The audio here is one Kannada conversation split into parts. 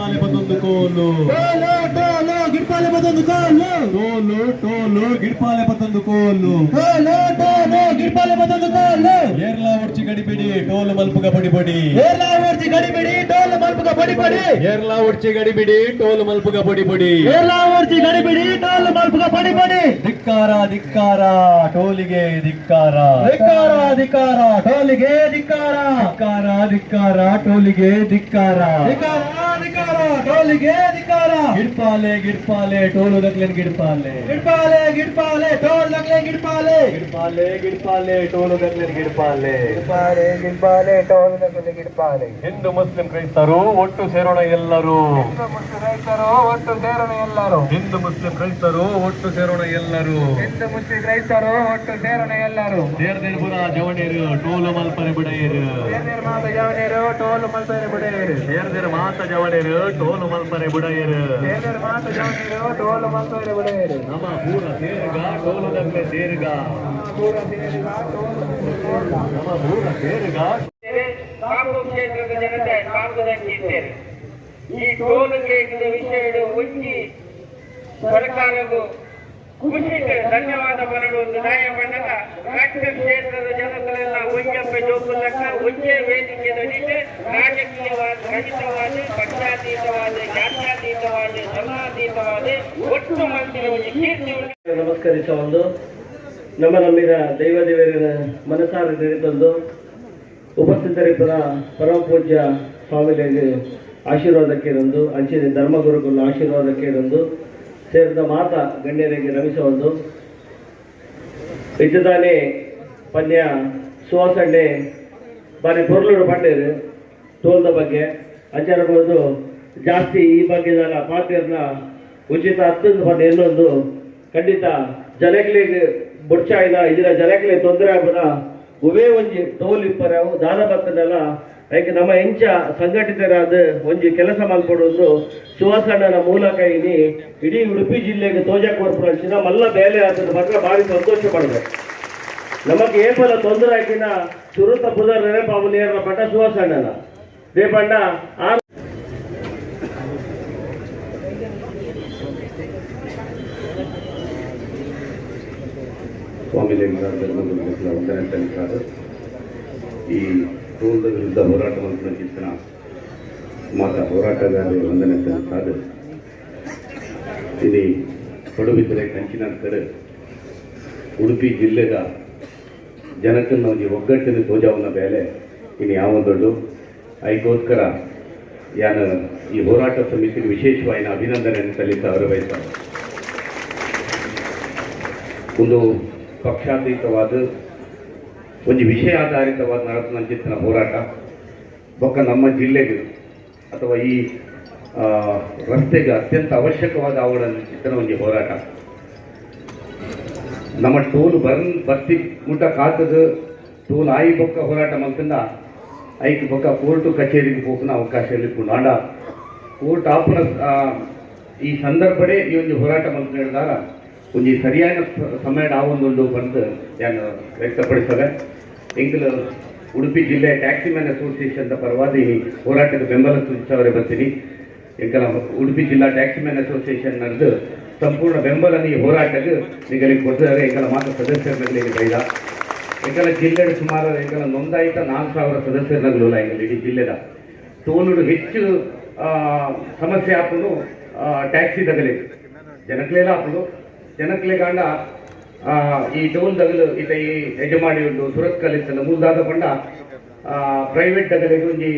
గిరిపాలె బదొందు కోలు గిరిపాలె బదొందు కోలు. టోలు టోలు గిరిపాలె బదొందు కోలు. టోలు టోలు గిరిపాలె బదొందు కోలు. ఏర్లా ఒడిచి గడిపిడి టోలు మల్పుగా పడిపడి. ఏర్లా ఒడిచి గడిపిడి టోలు మల్పుగా పడిపడి. ఏర్లా ఒడిచి గడిపిడి టోలు మల్పుగా పడిపడి. ఏర్లా ఒడిచి గడిపిడి టోలు మల్పుగా పడిపడి. ధిక్కార ధిక్కార టోలిగే ధిక్కార. ధిక్కార ధిక్కార టోలిగే ధిక్కార. ధిక్కార ధిక్కార టోలిగే ధిక్కార. ధిక్కార. ಟೋಲಿಗೆ ಅಧಿಕಾರ. ಗಿಡ್ಪಾಲೆ ಗಿಡ್ಪಾಲೆ ಟೋಲು ದಕ್ಲೆನ್ ಗಿಡ್ಪಾಲೆ. ಗಿಡ್ಪಾಲೆ ಗಿಡ್ಪಾಲೆ ಟೋಲ್ ದಕ್ಲೆ ಗಿಡ್ಪಾಲೆ. ಗಿಡ್ಪಾಲೆ ಗಿಡ್ಪಾಲೆ ಟೋಲು ದಕ್ಲೆನ್ ಗಿಡ್ಪಾಲೆ. ಗಿಡ್ಪಾಲೆ ಗಿಡ್ಪಾಲೆ ಟೋಲ್ ನಗ್ಲೆ ಗಿಡ್ಪಾಲೆ. ಹಿಂದೂ ಮುಸ್ಲಿಂ ಕ್ರೈಸ್ತರು ಒಟ್ಟು ಸೇರೋಣ ಎಲ್ಲರೂ. ಮತ್ತು ರೈತರು ಒಟ್ಟು ಸೇರೋಣ ಎಲ್ಲರೂ. ಹಿಂದೂ ಮುಸ್ಲಿಂ ಕ್ರೈಸ್ತರು ಒಟ್ಟು ಸೇರೋಣ ಎಲ್ಲರೂ. ಹಿಂದೂ ಮುಸ್ಲಿಂ ರೈತರು ಒಟ್ಟು ಸೇರೋಣ ಎಲ್ಲರೂ. ದೇರ್ದೇರ್ಪುರ ಜವಣೇರು ಟೋಲು ಮಲ್ಪನೆ ಬಿಡೆಯರು. ಮಾತ ಯಾವನೇರು ಟೋಲ್ ಮಲ್ಪನೆ ಬಿಡೆಯರು. ದೇರ್ದೇರ್ ಮಾತ ಜವಣೇರು ಟೋಲು ಮಲ್ಪನೆ ಬುಡಯರು. ಟೋಲ್ ಮಲ್ಪನೆ ಬಿಡೆಯರು ನಮ್ಮ ಪೂರ ಸೇರ್ಗ ಟೋಲು ಸೇರಿದ ಟೋಲ್ ನಮ್ಮ ಪೂರ ಸೇರ್ಗ ಕಾಪು ಕ್ಷೇತ್ರದ ಜನತೆ ಕಾಪುದಂಗಿದ್ದೇನೆ ಈ ಟೋಲ್ ಗೇಟಿನ ವಿಷಯದ ಒಂಜಿ ಸರ್ಕಾರವು ಖುಷಿಗೆ ಧನ್ಯವಾದ ಬರಲು ನ್ಯಾಯ ಬಣ್ಣದ ರಾಜ್ಯ ಕ್ಷೇತ್ರದ ಜನಗಳೆಲ್ಲ ಒಂಜಪ್ಪ ಜೋಪುಲಕ್ಕ ಒಂದೇ ವೇದಿಕೆ ನಡೀತೆ ರಾಜಕೀಯವಾದ ರಹಿತವಾದ ಧರ್ಮಾತೀತವಾದ ಒಟ್ಟು ಒಂದು ನಮ್ಮ ನಮ್ಮಿನ ದೈವ ದೇವರ ಮನಸಾರ ನೆರೆತಂದು ಉಪಸ್ಥಿತರಿಬ್ಬರ ಪರಮ ಪೂಜ್ಯ ಸ್ವಾಮಿಗಳಿಗೆ ಆಶೀರ್ವಾದಕ್ಕೆ ಇರಂದು ಅಂಚಿನ ಧರ್ಮಗುರುಗಳ ಆಶೀರ್ವಾದಕ್ಕೆ ಇರಂದು ಸೇರಿದ ಮಾತ ಗಣ್ಯರಿಗೆ ರಮಿಸವೊಂದು ಇದ್ದದಾನೆ ಪನ್ಯ ಸುವಾಸಣ್ಣೆ ಬಾರಿ ಪೊರ್ಲೂರು ಪಂಡೇರು ತೋಲ್ದ ಬಗ್ಗೆ ಅಂಚಾರಬಹುದು ಜಾಸ್ತಿ ಈ ಬಗ್ಗೆ ಪಾತ್ರೆಯನ್ನ ಉಚಿತ ಹತ್ತೊಂದು ಪಂಡ ಇನ್ನೊಂದು. ಖಂಡಿತ ಜನಗಳಿಗೆ ಬುಡ್ಚಾಯ್ದ ಇದರ ಜನಗಳಿಗೆ ತೊಂದರೆ ಆಗಬನ ಉವೇ ಒಂಜಿ ಟೋಲ್ ಇಪ್ಪರ ದಾನ ಅದಕ್ಕೆ ನಮ್ಮ ಎಂಚ ಸಂಘಟಿತರಾದ ಒಂಜಿ ಕೆಲಸ ಮಲ್ಪಡೋದು ಸುವಾಸಣ್ಣನ ಮೂಲಕ ಇನ್ನಿ ಇಡೀ ಉಡುಪಿ ಜಿಲ್ಲೆಗೆ ತೋಜ ಕೊಡ್ಬೋದು ಮಲ್ಲ ಬೇಲೆ ಆದ ಮಾತ್ರ ಭಾರಿ ಸಂತೋಷ ಪಡ್ಬೇಕು. ನಮಗೆ ಏಪಲ ತೊಂದರೆ ಆಗಿನ ಸುರುತ ಪುದರ್ ನೆನಪಾವು ನೇರ ಪಟ್ಟ ಸುವಾಸಣ್ಣನ ದೇಪಣ್ಣ ಆರು ಸ್ವಾಮಿ ಲಿಂಗರಾಜ ವಂದನೆ ಸಲ್ಲಿಸಾರು ಈ ಟೋಲ್ದ ವಿರುದ್ಧ ಹೋರಾಟ ಚಿತ್ರಣ ಮಾತ ಹೋರಾಟಗಾರರಿಗೆ ವಂದನೆ ಸಲ್ಲಿಸಾರು ಇಲ್ಲಿ ಪಡುಬಿದ್ದರೆ ಕಂಚಿನ ಕಡೆ ಉಡುಪಿ ಜಿಲ್ಲೆದ ಜನಕ್ಕನ್ನು ಒಂದು ಒಗ್ಗಟ್ಟಿನ ಧ್ವಜವನ್ನ ಮೇಲೆ ಇನ್ನು ಯಾವ ದೊಡ್ಡ ಐಗೋಸ್ಕರ ಯಾನ ಈ ಹೋರಾಟ ಸಮಿತಿಗೆ ವಿಶೇಷವಾಗಿ ಅಭಿನಂದನೆಯನ್ನು ಸಲ್ಲಿಸ ಅವರು ಬಯಸ್ತಾರೆ. ಒಂದು ಪಕ್ಷಾತೀತವಾದ ಒಂದು ವಿಷಯ ಆಧಾರಿತವಾದ ನಡೆಸಿನ ಹೋರಾಟ. ಬೊಕ್ಕ ನಮ್ಮ ಜಿಲ್ಲೆಗೆ ಅಥವಾ ಈ ರಸ್ತೆಗೆ ಅತ್ಯಂತ ಅವಶ್ಯಕವಾದ ಅವಳ ಚಿತ್ರನ ಒಂದು ಹೋರಾಟ. ನಮ್ಮ ಟೋಲ್ ಬರ್ನ್ ಬರ್ತಿ ಊಟ ಕಾತದ ಟೋಲ್ ಆಯಿ ಬೊಕ್ಕ ಹೋರಾಟ ಮಲ್ಕಂದ ಐಕ್ ಬೊಕ್ಕ ಕೋರ್ಟು ಕಚೇರಿಗೆ ಹೋಗಿನ ಅವಕಾಶ ಇಲ್ಲಿ ಆಂಡ ಕೋರ್ಟ್ ಆಪ್ನ ಈ ಸಂದರ್ಭಡೆ ಈ ಒಂದು ಹೋರಾಟ ಮಲ್ಕ ಹೇಳಿದಾಗ ಒಂದು ಸರಿಯಾದ ಸಮಯದ ಸಮಯ ಒಂದು ಬಂದು ನಾನು ವ್ಯಕ್ತಪಡಿಸದೆ ಎಂಕಲು ಉಡುಪಿ ಜಿಲ್ಲೆ ಟ್ಯಾಕ್ಸಿ ಮ್ಯಾನ್ ಅಸೋಸಿಯೇಷನ್ ಪರವಾಗಿ ಹೋರಾಟದ ಬೆಂಬಲ ಸೂಚಿಸವರೇ ಬರ್ತೀನಿ. ಎಂಕಲ ಉಡುಪಿ ಜಿಲ್ಲಾ ಟ್ಯಾಕ್ಸಿ ಮ್ಯಾನ್ ಅಸೋಸಿಯೇಷನ್ ನಡೆದು ಸಂಪೂರ್ಣ ಬೆಂಬಲ ನೀ ಹೋರಾಟಕ್ಕೆ ನಿಗಳಿಗೆ ಕೊಟ್ಟಿದ್ದಾರೆ ಎಂಕಲ ಮಾತ್ರ ಸದಸ್ಯರುಗಳಿಗೆ ಬೈದ ಎಂಕಲ ಜಿಲ್ಲೆ ಸುಮಾರು ಎಂಕಲ ನೋಂದಾಯಿತ ನಾಲ್ಕು ಸಾವಿರ ಸದಸ್ಯರುಗಳು ಇಲ್ಲ ಇಡೀ ಜಿಲ್ಲೆದ. ತೋನುಡು ಹೆಚ್ಚು ಸಮಸ್ಯೆ ಆಪನು ಟ್ಯಾಕ್ಸಿ ತಗಲಿ ಜನಗಳೆಲ್ಲ ಜನಕ್ಲೆ ಕಾಂಡ ಆ, ಈ ಟೋಲ್ ದಗಲು ಇತ ಈ ಯಜಮಾನಿ ಉಂಡು ಸುರತ್ ಕಲಿಸಲು ಮುಂದಾದ ಪಂಡ ಪ್ರೈವೇಟ್ ದಗಲಿಗೆ ಒಂಜಿ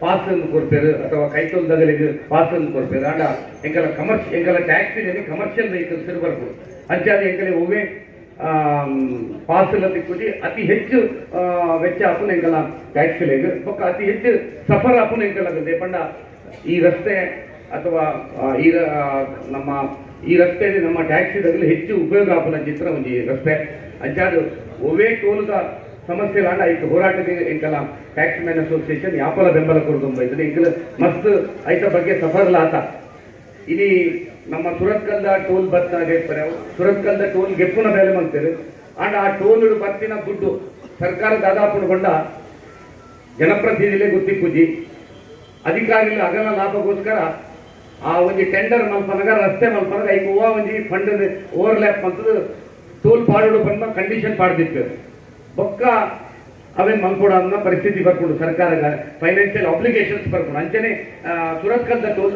ಪಾಸ್ ಅನ್ನು ಕೊಡ್ತೇವೆ ಅಥವಾ ಕೈತೋಲ್ ದಗಲಿಗೆ ಪಾಸ್ ಅನ್ನು ಕೊಡ್ತೇವೆ ಆಂಡ ಎಂಕಲ ಕಮರ್ಷ್ ಎಂಕಲ ಟ್ಯಾಕ್ಸಿ ಕಮರ್ಷಿಯಲ್ ವೆಹಿಕಲ್ಸ್ ಬರ್ಬೋದು. ಅಂಚಾದ ಎಂಕಲೆ ಪಾಸ್ ತಿಕ್ಕುಜಿ ಅತಿ ಹೆಚ್ಚು ವೆಚ್ಚ ಆಪುನ ಎಂಕಲ ಟ್ಯಾಕ್ಸಿಲೆಗ್ ಬೊಕ್ಕ ಅತಿ ಹೆಚ್ಚು ಸಫರ್ ಆಪುನ ಎಂಕಲ ಪಂಡ ಈ ರಸ್ತೆ ಅಥವಾ ಈ ನಮ್ಮ ಈ ರಸ್ತೆಯಲ್ಲಿ ನಮ್ಮ ಟ್ಯಾಕ್ಸಿದಾಗಲಿ ಹೆಚ್ಚು ಉಪಯೋಗ ಆಪುನ ಚಿತ್ರ ಒಂದು ಈ ರಸ್ತೆ. ಅಂಚಾದು ಒವೇ ಟೋಲ್ದ ಸಮಸ್ಯೆ ಲಾಂಡ ಐತ ಹೋರಾಟಕ್ಕೆ ಎಂಕಲ ಟ್ಯಾಕ್ಸಿ ಮ್ಯಾನ್ ಅಸೋಸಿಯೇಷನ್ ಯಾಪಲ ಬೆಂಬಲ ಕೊಡ್ತು ಎಂಕಲ ಮಸ್ತ್ ಐತ ಬಗ್ಗೆ ಸಫರ್ಲ ಆತ. ಇಲ್ಲಿ ನಮ್ಮ ಸುರತ್ಕಲ್ದ ಟೋಲ್ ಬತ್ತ ಗೆಪ್ಪರೆ ಸುರತ್ಕಲ್ದ ಟೋಲ್ ಗೆಪ್ಪುನ ಬೆಲೆ ಮಾಡ್ತೇವೆ ಆಂಡ ಆ ಟೋಲ್ ಬತ್ತಿನ ದುಡ್ಡು ಸರ್ಕಾರ ದಾದಾಪುಣಗೊಂಡ ಜನಪ್ರತಿನಿಧಿಗಳೇ ಪೂಜಿ ಅಧಿಕಾರಿಗಳ ಅಗಲ ಲಾಭಗೋಸ್ಕರ ಆ ಒಂಜಿ ಟೆಂಡರ್ ಮಲ್ಪನಗ, ರಸ್ತೆ ಮಲ್ಪನಗ, ಈಗ ಹೂವ ಒಂಜಿ ಫಂಡ್ ಓವರ್ಲ್ಯಾಪ್ ಅಂತದ್ದು ತೋಲ್ ಪಾಡುಡು ಬಂದ ಕಂಡೀಷನ್ ಪಾಡ್ದಿತ್ತು. ಬೊಕ್ಕ ಅವೇನ್ ಮಲ್ಕೊಡ ಪರಿಸ್ಥಿತಿ ಬರ್ಕೊಂಡು ಸರ್ಕಾರಗ ಫೈನಾನ್ಷಿಯಲ್ ಅಪ್ಲಿಕೇಶನ್ಸ್ ಬರ್ಕೊಂಡು ಅಂಚನೆ ಸುರತ್ಕಲ್ದ ಟೋಲ್